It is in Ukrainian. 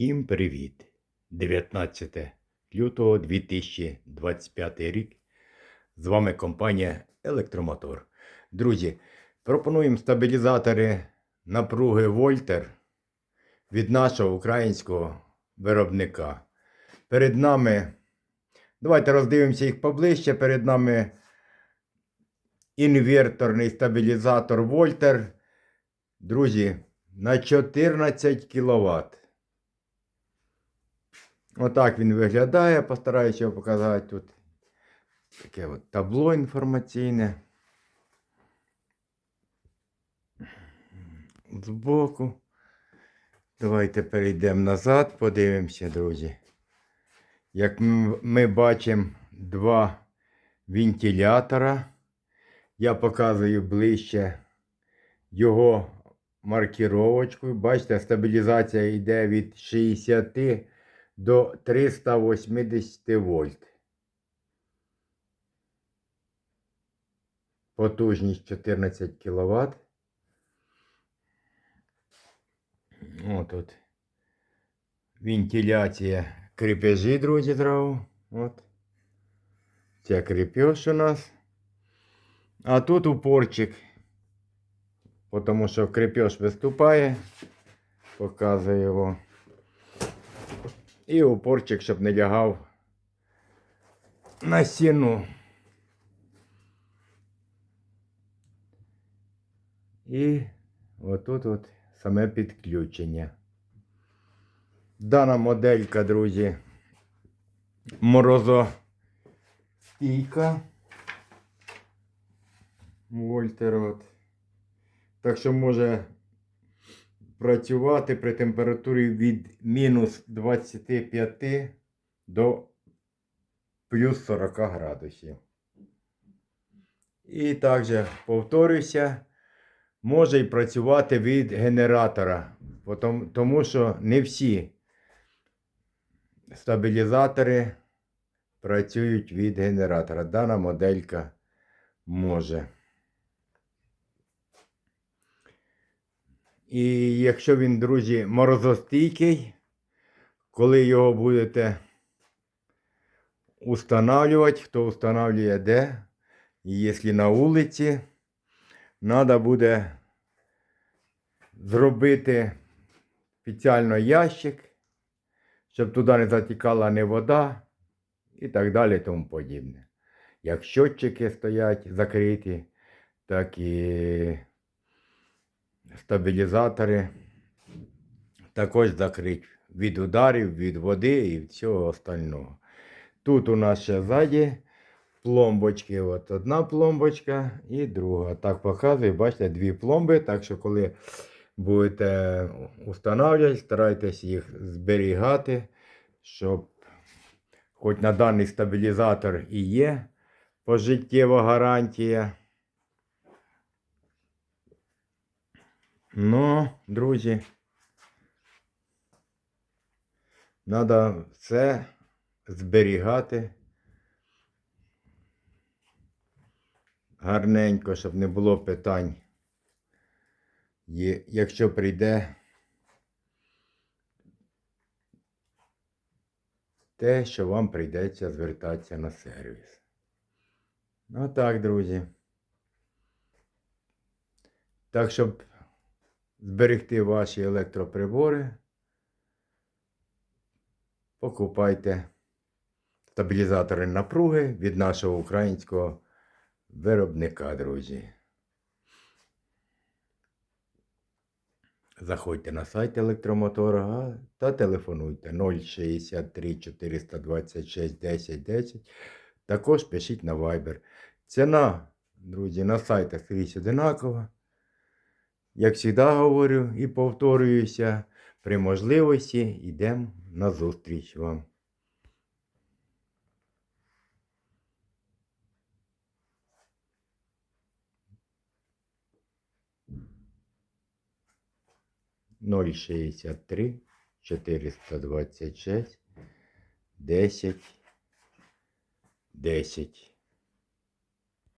Всім привіт! 19 лютого 2025 рік. З вами компанія Електромотор. Друзі, пропонуємо стабілізатори напруги Вольтер від нашого українського виробника. Перед нами, давайте роздивимося їх поближче. Перед нами інверторний стабілізатор Вольтер. Друзі, на 14 кВт. Отак він виглядає. Постараюся показати тут. Таке от табло інформаційне. Збоку. Давайте перейдемо назад, подивимося, друзі. Як ми бачимо два вентилятора. Я показую ближче його маркіровочку. Бачите, стабілізація йде від 60 до 380 вольт. Потужність 14 кВт. От от. Вентиляція крепежі, друзі, зразу. От. Це крепеж у нас. А тут упорчик. Тому що крепеж виступає. Показую його. І упорчик, щоб не лягав на стіну. І отут от саме підключення. Дана моделька, друзі, морозостійка. Вольтер от. Так що може працювати при температурі від мінус 25 до плюс 40 градусів. І також повторюся, може і працювати від генератора, тому що не всі стабілізатори працюють від генератора. Дана моделька може. І якщо він, друзі, морозостійкий, коли його будете устанавливати, хто устанавливає де, і якщо на вулиці, треба буде зробити спеціально ящик, щоб туди не затікала ні вода і так далі тому подібне. Як щотчики стоять закриті, так і стабілізатори також закриті від ударів, від води і всього остального. Тут у нас ще ззаді пломбочки. От одна пломбочка і друга. Так показую, бачите, дві пломби. Так що, коли будете устанавливати, старайтесь їх зберігати, щоб хоч на даний стабілізатор і є пожиттєва гарантія. Ну, друзі, треба все зберігати гарненько, щоб не було питань. І якщо прийде те, що вам прийдеться звертатися на сервіс. Ну так, друзі. Так, щоб зберегти ваші електроприбори, покупайте стабілізатори напруги від нашого українського виробника, друзі. Заходьте на сайт електромотора та телефонуйте 063 426 10 10. Також пишіть на Viber. Ціна, друзі, на сайтах скрізь одинакова. Як завжди говорю і повторююся, при можливості йдемо на зустріч вам. Ноль шістдесят три чотириста двадцять шість десять десять.